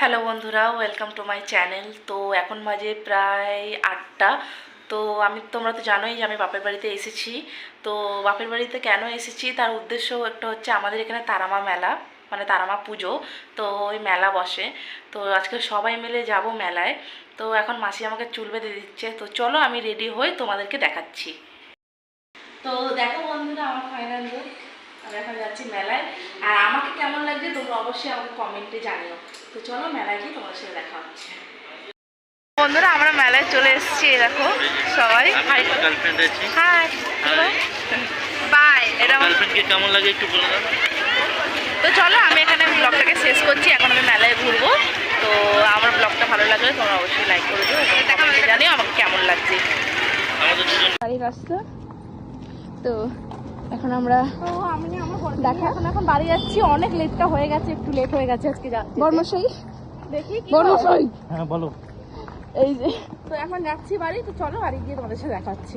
Hello বন্ধুরা welcome to my channel তো এখন মাঝে প্রায় আটটা। তো আমি, তোমরা তো জানোই যে আমি বাপের বাড়িতে এসেছি। তো বাপের বাড়িতে কেন এসেছি? তার উদ্দেশ্য একটা হচ্ছে আমাদের এখানে তারামা মেলা মানে তারামা পুজো। তো ওই মেলা বসে। তো আজকে সবাই মিলে যাব মেলায়। তো এখন মাসি আমাকে চুল বেঁধে দিচ্ছে। তো চলো আমি রেডি হই তোমাদেরকে দেখাচ্ছি। তো দেখো বন্ধুরা, আমার ফাইনাল লুক আমি এখন যাচ্ছি মেলায়। আর আমাকে কেমন লাগছে তোমরা অবশ্যই আমাকে কমেন্টে জানিও। তো চলো মেলায় গিয়ে তোমার সাথে দেখা হচ্ছে। বন্ধুরা আমরা মেলায় চলে এসেছি দেখো সবাই। হাই গার্লফ্রেন্ড আছি। Hi Hi. বাই এটা আমার- কেমন লাগে একটু বলে দাও তো চলো আমি এখানে ব্লগটাকে শেষ করছি। এখন আমি মেলায় ঘুরবো। তো আমার ব্লগটা ভালো লাগলে তোমরা অবশ্যই লাইক করে দিও। জানিও আমাকে কেমন লাগছে। আমাদের রাস্তা। তো এখন আমরা দেখো। এখন এখন বাড়ি যাচ্ছি অনেক লেটটা হয়ে গেছে একটু লেট হয়ে গেছে আজকে যাচ্ছি। বর্মশাই দেখি বর্মশাই হ্যাঁ। বলো। এই যে তো এখন যাচ্ছি বাড়ি তো চলো বাড়ি গিয়ে তোমাদের সাথে দেখা হচ্ছে